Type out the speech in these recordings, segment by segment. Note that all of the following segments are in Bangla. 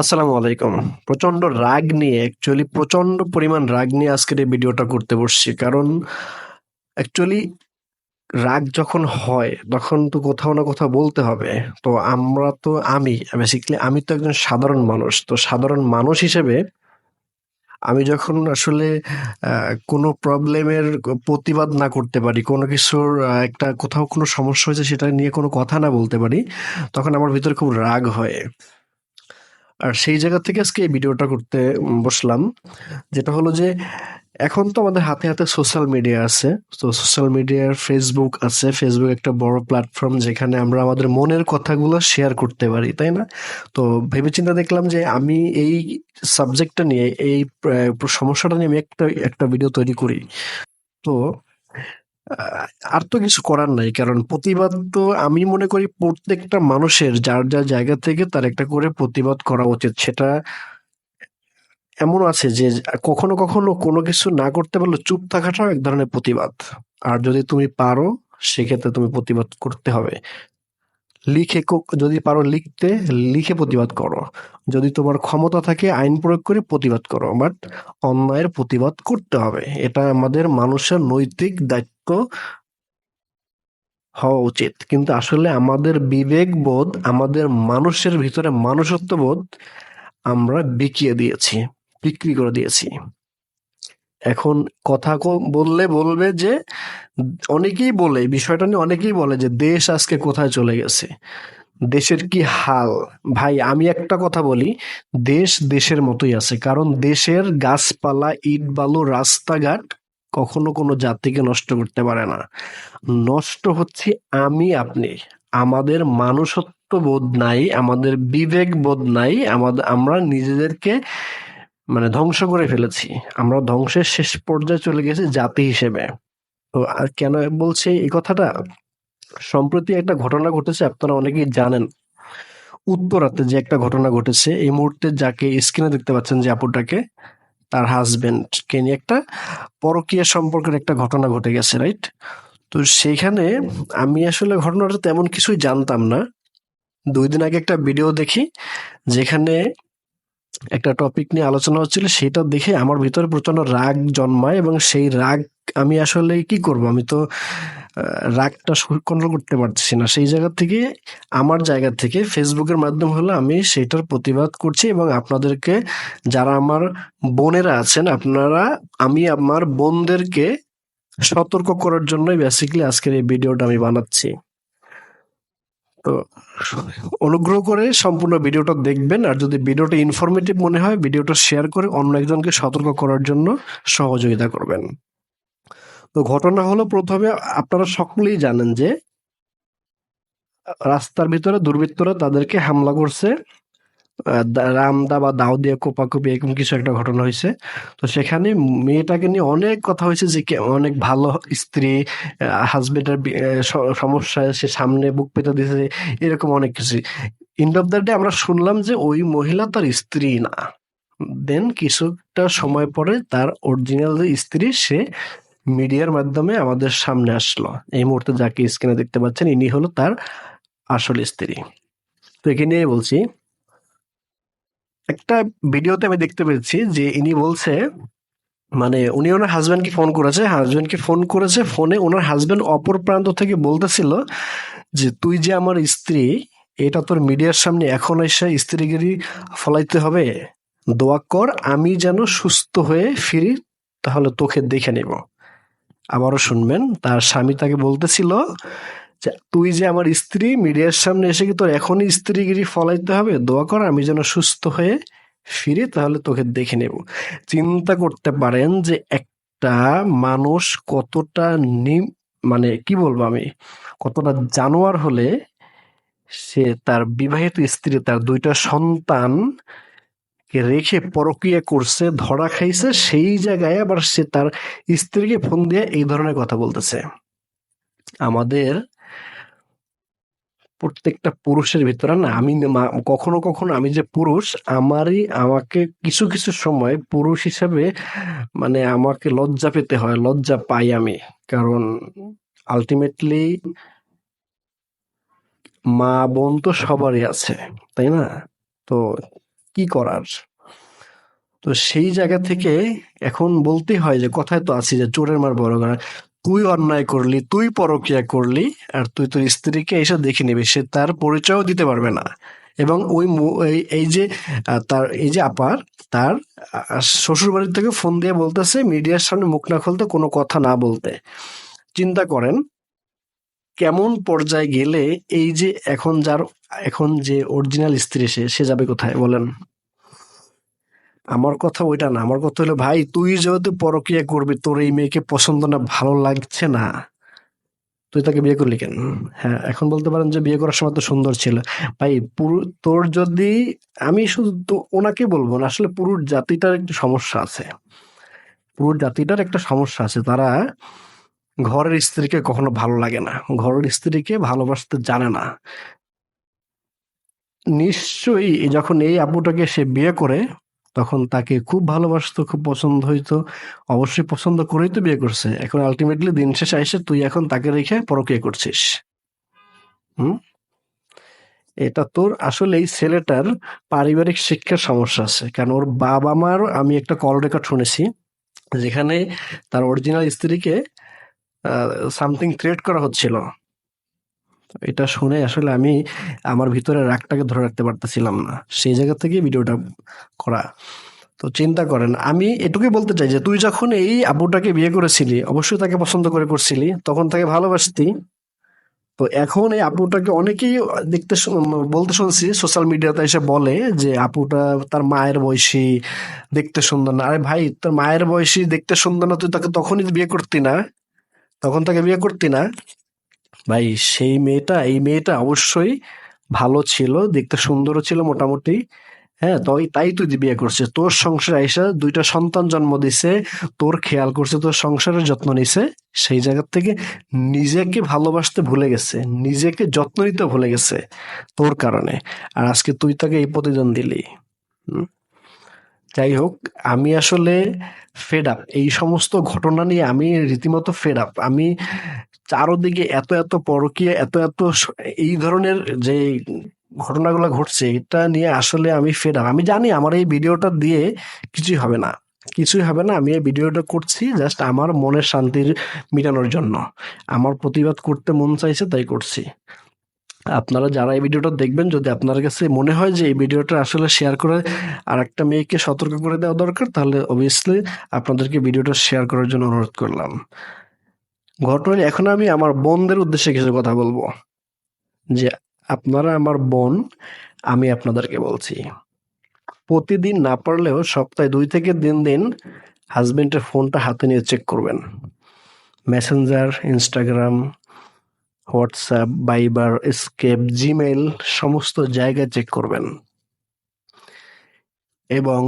আসসালামু আলাইকুম। প্রচণ্ড রাগ নিয়ে অ্যাকচুয়ালি প্রচণ্ড পরিমাণ রাগ নিয়ে আজকের এই ভিডিওটা করতে বসছি। কারণ অ্যাকচুয়ালি রাগ যখন হয়, তখন তো কোথাও না কোথাও বলতে হবে। তো আমরা তো আমি বেসিক্যালি আমি তো একজন সাধারণ মানুষ। তো সাধারণ মানুষ হিসেবে আমি যখন আসলে কোনো প্রবলেমের প্রতিবাদ না করতে পারি, কোনো কিছুর একটা কোথাও কোনো সমস্যা হয়েছে সেটা নিয়ে কোনো কথা না বলতে পারি, তখন আমার ভিতরে খুব রাগ হয়। আর সেই জায়গা থেকে আজকে এই ভিডিওটা করতে বসলাম। যেটা হলো যে, এখন তো আমাদের হাতে হাতে সোশ্যাল মিডিয়া আছে। তো সোশ্যাল মিডিয়ার ফেসবুক আছে। ফেসবুক একটা বড় প্ল্যাটফর্ম যেখানে আমরা আমাদের মনের কথাগুলো শেয়ার করতে পারি, তাই না? তো ভেবেচিন্তে দেখলাম যে, আমি এই সাবজেক্টটা নিয়ে, এই সমস্যাটা নিয়ে আমি একটা একটা ভিডিও তৈরি করি। তো আর তো কিছু করার নাই, কারণ প্রতিবাদ তো আমি মনে করি প্রত্যেকটা মানুষের যার যার জায়গা থেকে তার একটা করে প্রতিবাদ করা উচিত। সেটা এমন আছে যে কখনো কখনো কোনো কিছু না করতে পারলে চুপ থাকাটাও এক ধরনের প্রতিবাদ। আর যদি তুমি পারো, সেক্ষেত্রে তুমি প্রতিবাদ করতে হবে। লিখে যদি পারো লিখতে, লিখে প্রতিবাদ করো। যদি তোমার ক্ষমতা থাকে, আইন প্রয়োগ করে প্রতিবাদ করো। বাট অন্যায়ের প্রতিবাদ করতে হবে। এটা আমাদের মানুষের নৈতিক দায়িত্ব। হওয়া উচিত। কিন্তু আসলে আমাদের বিবেক বোধ আমাদের মানুষের ভিতরে মানুষত্ব বোধ আমরা বিকিয়ে দিয়েছি, বিক্রি করে দিয়েছি। এখন কথা বললে বলবে যে, অনেকেই বলে বিষয়টা নিয়ে অনেকেই বলে যে, দেশ আজকে কোথায় চলে গেছে? দেশের কি হাল? ভাই, আমি একটা কথা বলি, দেশ দেশের মতোই আছে। কারণ দেশের গাছপালা, ইট বালু, রাস্তাঘাট কখনো কোনো জাতিকে নষ্ট করতে পারে না। নষ্ট হচ্ছে আমি, আপনি। আমাদের মানুষত্ব বোধ নাই, আমাদের বিবেক বোধ নাই আমাদের আমরা নিজেদেরকে মানে ধ্বংস করে ফেলেছি। আমরা ধ্বংসের শেষ পর্যায়ে চলে গেছি জাতি হিসেবে। তো আর কেন বলছে এই কথাটা? সম্প্রতি একটা ঘটনা ঘটেছে, আপনারা অনেকেই জানেন। উত্তরাতে যে একটা ঘটনা ঘটেছে, এই মুহূর্তে যাকে স্ক্রিনে দেখতে পাচ্ছেন যে আপুটাকে তার হাজবেন্ড কে নিয়ে একটা পরকীয়া সম্পর্কের একটা ঘটনা ঘটে গেছে রাইট তো সেইখানে আমি আসলে ঘটনাটা তেমন কিছুই জানতাম না। দুই দিন আগে একটা ভিডিও দেখি, যেখানে একটা টপিক নিয়ে আলোচনা হচ্ছিল, সেটা দেখে আমার ভিতরে প্রচণ্ড রাগ জন্মায় এবং সেই রাগ আমি আসলে কি করব? আমি তো রাগটা কন্ট্রোল করতে পারছি না। সেই জায়গা থেকে, আমার জায়গা থেকে ফেসবুকের মাধ্যম হলো আমি সেটার প্রতিবাদ করছি এবং আপনাদেরকে, যারা আমার বোনেরা আছেন, আপনারা, আমি আমার বোনদেরকে সতর্ক করার জন্যই বেসিক্যালি আজকের এই ভিডিওটা আমি বানাচ্ছি। তো অনুগ্রহ করে সম্পূর্ণ ভিডিওটা দেখবেন, আর যদি ভিডিওটা ইনফরমেটিভ মনে হয়, ভিডিওটা শেয়ার করে অন্য একজনকে সতর্ক করার জন্য সহযোগিতা করবেন। তো ঘটনা হলো প্রথমে আপনারা সকলেই জানেন যে, রাস্তার ভিতরে দুর্বৃত্তরা তাদেরকে হামলা করছে। রামদা বা দাও দিয়ে কোপাকুপি এরকম কিছু একটা ঘটনা হয়েছে। তো সেখানে মেয়েটাকে নিয়ে অনেক কথা হয়েছে যে অনেক ভালো স্ত্রী হাজবেন্ডের সমস্যায় সে সামনে বুক পেতে দিয়েছে, এরকম অনেক কিছু। এন্ড অফ দ্য ডে আমরা শুনলাম যে ওই মহিলা তার স্ত্রী না। দেন কিছুটা সময় পরে তার অরিজিনাল স্ত্রী, সে মিডিয়ার মাধ্যমে আমাদের সামনে আসলো। এই মুহূর্তে যাকে স্ক্রিনে দেখতে পাচ্ছেন, ইনি হলো তার আসল স্ত্রী। তো এখানে বলছি, একটা ভিডিওতে আমি দেখতে পেয়েছি যে ইনি বলছে মানে উনি ওনার হাজব্যান্ডকে ফোন করেছে হাজব্যান্ডকে ফোন করেছে ফোনে ওনার হাজব্যান্ড অপর প্রান্ত থেকে বলতেছিল যে, তুই যে আমার স্ত্রী, এটা তোর মিডিয়ার সামনে এখন এসে স্ত্রীগিরি ফলাইতে হবে। দোয়া কর, আমি যেন সুস্থ হয়ে ফিরি, তাহলে তোকে দেখে নেব। আবারও শুনবেন। তার স্বামী তাকে বলতেছিল যে, তুই যে আমার স্ত্রী, মিডিয়ার সামনে এসে কি তোর এখনই স্ত্রীগিরি ফলাইতে হবে? দোয়া কর, আমি যেন সুস্থ হয়ে ফিরি, তাহলে তোকে দেখে নেব। চিন্তা করতে পারেন যে, একটা মানুষ কতটা নি মানে কি বলব আমি, কতটা জানোয়ার হলে সে তার বিবাহিত স্ত্রী, তার দুইটা সন্তান রেখে পরকিয়া করছে, ধরা খাইছে, সেই জায়গায় আবার সে তার স্ত্রীকে ফোন দিয়ে এই ধরনের কথা বলতেছে। আমাদের প্রত্যেকটা পুরুষের ভিতরে না, আমি কখনো কখনো আমি যে পুরুষ, আমারই, আমাকে কিছু কিছু সময় পুরুষ হিসেবে মানে আমাকে লজ্জা পেতে হয়, লজ্জা পাই আমি। কারণ আলটিমেটলি মা বোন তো সবারই আছে, তাই না? তো কি করার? তো সেই জায়গা থেকে এখন বলতেই হয় যে, কথায় তো আছি যে, চোরের মার বড় করা তুই অন্যায় করলি, তুই পরকিয়া করলি, আর তুই তোর স্ত্রীকে এসে দেখে নিবি, সে তার পরিচয়ও দিতে পারবে না। এবং ওই এই যে তার, এই যে আপার তার শ্বশুর বাড়ির থেকে ফোন দিয়ে বলতেছে, মিডিয়ার সামনে মুখ না খুলতে কোনো কথা না বলতে। চিন্তা করেন কেমন পর্যায়ে গেলে এই যে এখন যার, এখন যে অরিজিনাল স্ত্রী সে সে যাবে কোথায় বলেন? আমার কথা ওইটা না, আমার কথা হলো, ভাই, তুই যেহেতু পরকিয়া করবি, তোর এই মেয়েকে পছন্দ না, ভালো লাগছে না, তুই তাকে বিয়ে করলি কেন? হ্যাঁ এখন বলতে পারেন যে বিয়ে করার সময় তো সুন্দর ছিল। ভাই, পুরো, তোর যদি, আমি শুধু ওনাকে বলব না, আসলে পুরো জাতিটার একটা সমস্যা আছে। পুরো জাতিটার একটা সমস্যা আছে, তারা ঘরের স্ত্রীকে কখনো ভালো লাগে না। ঘরের স্ত্রীকে ভালোবাসতে জানে না। নিশ্চয়ই যখন এই আপুটাকে সে বিয়ে করে, তখন তাকে খুব ভালোবাসতো, খুব পছন্দ হইতো, অবশ্যই পছন্দ করেই তো বিয়ে করছে। এখন আলটিমেটলি দিন শেষে এসে তুই এখন তাকে রেখে পরকিয়া করছিস। হুম? এটা তোর আসলে এই ছেলেটার পারিবারিক শিক্ষার সমস্যা আছে। কারণ ওর বাবা মার আমি একটা কল রেকর্ড শুনেছি, যেখানে তার অরিজিনাল স্ত্রীকে সামথিং থ্রেট করা হচ্ছিল। এটা শুনে আসলে আমি আমার ভিতরে রাগটাকে ধরে রাখতে পারতেছিলাম না। সেই জায়গা থেকে ভিডিওটা করা। তো চিন্তা করেন, আমি এটুকুই বলতে চাই যে তুই যখন এই আব্বুটাকে বিয়ে করেছিলি, অবশ্যই তাকে পছন্দ করে করছিলি, তখন তাকে ভালোবাসতি। তো এখন এই আপুটাকে অনেকেই দেখতে বলতে শুনছি সোশ্যাল মিডিয়াতে এসে বলে যে আপুটা তার মায়ের বয়সী, দেখতে সুন্দর না। আরে ভাই, তোর মায়ের বয়সী, দেখতে সুন্দর না, তুই তাকে তখনই বিয়ে করতি না। তখন তাকে বিয়ে করতি না। ভাই, সেই মেয়েটা, এই মেয়েটা অবশ্যই ভালো ছিল, দেখতে সুন্দরও ছিল মোটামুটি। হ্যাঁ তাই তাই তুই বিয়ে করছিস। তোর সংসারে আইসা দুইটা সন্তান জন্ম দিছে, তোর খেয়াল করছে, তোর সংসারের যত্ন নিছে। সেই জায়গা থেকে নিজেকে ভালোবাসতে ভুলে গেছে, নিজেকে যত্ন নিতে ভুলে গেছে তোর কারণে। আর আজকে তুই তাকে এই প্রতিদান দিলি। হুম? যাই হোক, আমি আসলে ফেড আপ এই সমস্ত ঘটনা নিয়ে আমি রীতিমতো ফেড আপ আমি চারোদিকে এত এত পরকীয়া, এত এত এই ধরনের যে ঘটনাগুলো ঘটছে, এটা নিয়ে আসলে আমি ফেড আপ আমি জানি আমার এই ভিডিওটা দিয়ে কিছুই হবে না। কিছুই হবে না। আমি এই ভিডিওটা করছি জাস্ট আমার মনের শান্তির মিটানোর জন্য। আমার প্রতিবাদ করতে মন চাইছে, তাই করছি। আপনারা যারা এই ভিডিওটা দেখবেন, যদি আপনার কাছে মনে হয় যে এই ভিডিওটা আসলে শেয়ার করে আর একটা মেয়েকে সতর্ক করে দেওয়া দরকার, তাহলে অবভিয়াসলি আপনাদেরকে ভিডিওটা শেয়ার করার জন্য অনুরোধ করলাম। ঘটনা এখন আমি আমার বোনদের উদ্দেশ্যে কিছু কথা বলব। যে, আপনারা আমার বোন, আমি আপনাদেরকে বলছি, প্রতিদিন না পারলেও সপ্তাহে দুই থেকে দিন দিন হাজবেন্ডের ফোনটা হাতে নিয়ে চেক করবেন। Messenger Instagram WhatsApp Viber Skype Gmail সমস্ত জায়গায় চেক করবেন। এবং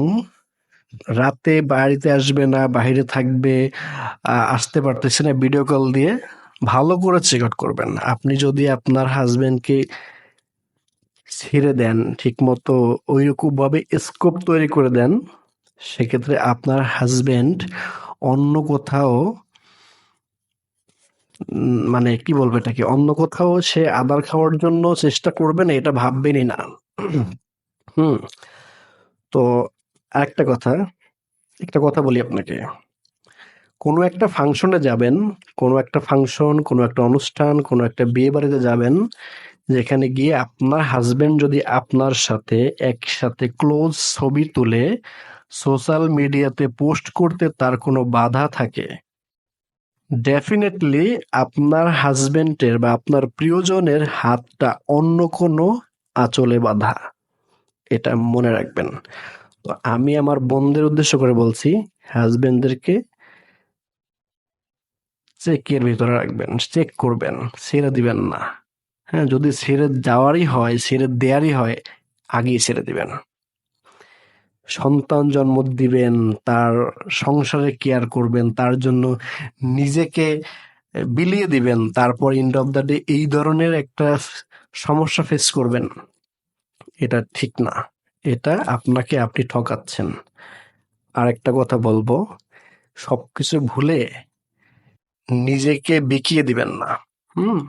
রাতে বাড়িতে আসবে না, বাইরে থাকবে আসতে পারতেছে না ভিডিও কল দিয়ে, ভালো করে চেক আউট করবেন। আপনি যদি আপনার হাজব্যান্ডকে ছেড়ে দেন, ঠিকমতো ওইরকম ভাবে স্কোপ তৈরি করে দেন, সেক্ষেত্রে আপনার হাজবেন্ড অন্য কোথাও মানে কি বলব এটাকে? অন্য কোথাও সে আদার খাওয়ার জন্য চেষ্টা করবে না, এটা ভাববেনই না। হুম। তো আরেকটা কথা, একটা কথা বলি আপনাকে। কোনো একটা ফাংশনে যাবেন, কোনো একটা ফাংশন কোনো একটা অনুষ্ঠান, কোনো একটা বিয়ে বাড়িতে যাবেন, যেখানে গিয়ে আপনার হাজবেন্ড যদি আপনার সাথে একসাথে ক্লোজ ছবি তুলে সোশ্যাল মিডিয়াতে পোস্ট করতে তার কোনো বাধা থাকে ডেফিনেটলি আপনার হাজবেন্ডের বা আপনার প্রিয়জনের হাতটা অন্য কোনো আঁচলে বাঁধা। এটা মনে রাখবেন। তো আমি আমার বোনদের উদ্দেশ্য করে বলছি হাজবেন্ডদেরকে চেকের ভিতরে রাখবেন, চেক করবেন, ছেড়ে দিবেন না। হ্যাঁ যদি ছেড়ে যাওয়ারই হয়, ছেড়ে দেয়ারই হয়, আগেই ছেড়ে দিবেন। সন্তান জন্ম দিবেন, তার সংসারে কেয়ার করবেন, তার জন্য নিজেকে বিলিয়ে দিবেন, তারপর এন্ড অফ দ্য ডে এই ধরনের একটা সমস্যা ফেস করবেন। এটা ঠিক না। এটা আপনাকে আপনি ঠকাচ্ছেন। আর একটা কথা বলব, সবকিছু ভুলে নিজেকে বিকিয়ে দিবেন না। হুম?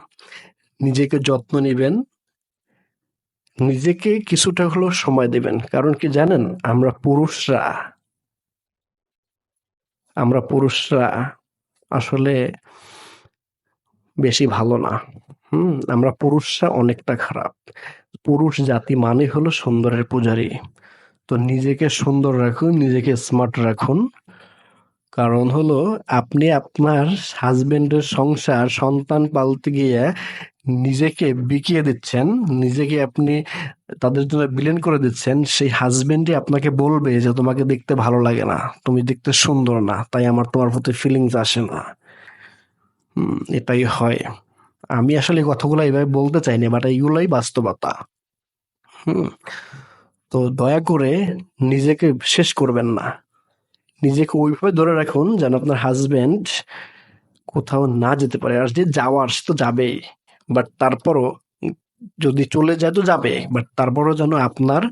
নিজেকে যত্ন নিবেন নিজেকে কিছুটা হলেও সময় দেবেন। কারণ কি জানেন? আমরা পুরুষরা আমরা পুরুষরা আসলে বেশি ভালো না। হুম? আমরা পুরুষরা অনেকটা খারাপ। পুরুষ জাতি মানে হলো সুন্দরের পূজারী। তো নিজেকে সুন্দর রাখুন, নিজেকে স্মার্ট রাখুন। কারণ হলো আপনি আপনার হাজবেন্ডের সংসার, সন্তান পালতে গিয়ে নিজেকে বিকিয়ে দিচ্ছেন, নিজেকে আপনি তাদের জন্য বিলেন করে দিচ্ছেন, সেই হাজবেন্ডই আপনাকে বলবে যে, তোমাকে দেখতে ভালো লাগে না, তুমি দেখতে সুন্দর না, তাই আমার তোমার প্রতি ফিলিংস আসে না। এটাই হয়। আমি আসলে কথাগুলো এইভাবে বলতে চাইনি বাট এইগুলোই বাস্তবতা। হুম, তো দয়া করে নিজেকে শেষ করবেন না। নিজেকে ওইভাবে ধরে রাখুন যেন আপনার হাজবেন্ড কোথাও না যেতে পারে, আর যে যাওয়ার সে তো যাবেই। বাট তারপরও যদি চলে যায় তো যাবে। বাট তারপরও যেন আপনার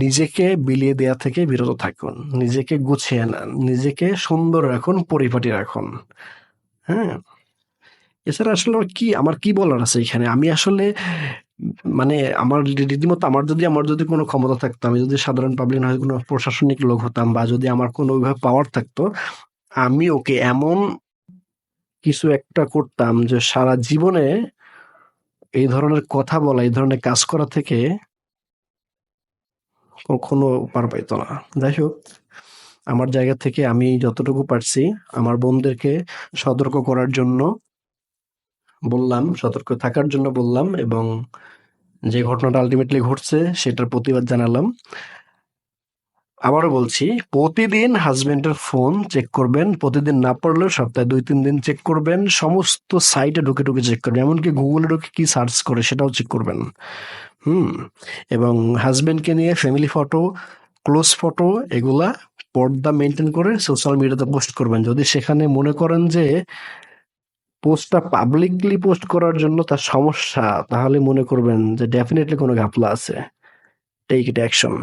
নিজেকে বিলিয়ে দেওয়া থেকে বিরত থাকুন। নিজেকে গুছিয়ে নেন। নিজেকে সুন্দর রাখুন, পরিপাটি রাখুন। হ্যাঁ? এছাড়া আসলে আমার কি আমার কি বলার আছে এখানে? আমি আসলে মানে আমার রীতিমতো আমার যদি আমার যদি কোনো ক্ষমতা থাকতো, আমি যদি সাধারণ পাবলিক হয় কোনো প্রশাসনিক লোক হতাম বা যদি আমার কোনো ওইভাবে পাওয়ার থাকতো, আমি ওকে এমন কিছু একটা করতাম যে সারা জীবনে এই ধরনের কথা বলা, এই ধরনের কাজ করা থেকে কখনো পার পাইতো না। যাই হোক, আমার জায়গা থেকে আমি যতটুকু পারছি আমার বোনদেরকে সতর্ক করার জন্য বললাম, সতর্ক থাকার জন্য বললাম এবং যে ঘটনাটা আলটিমেটলি ঘটছে সেটার প্রতিবাদ জানালাম। আবারও বলছি, প্রতিদিন হাজবেন্ডের ফোন চেক করবেন। প্রতিদিন না পারলেও সপ্তাহে দুই, তিন দিন চেক করবেন। সমস্ত সাইটে ঢুকে ঢুকে চেক করবেন। এমনকি গুগলে ঢুকে কি সার্চ করে সেটাও চেক করবেন। হুম, এবং হাজবেন্ডকে নিয়ে ফ্যামিলি ফটো ক্লোজ ফটো এগুলা পর্দা মেনটেন করে সোশ্যাল মিডিয়াতে পোস্ট করবেন। যদি সেখানে মনে করেন যে পোস্টটা পাবলিকলি পোস্ট করার জন্য তার সমস্যা, তাহলে মনে করবেন যে ডেফিনেটলি কোনো ঘাপলা আছে। Take it action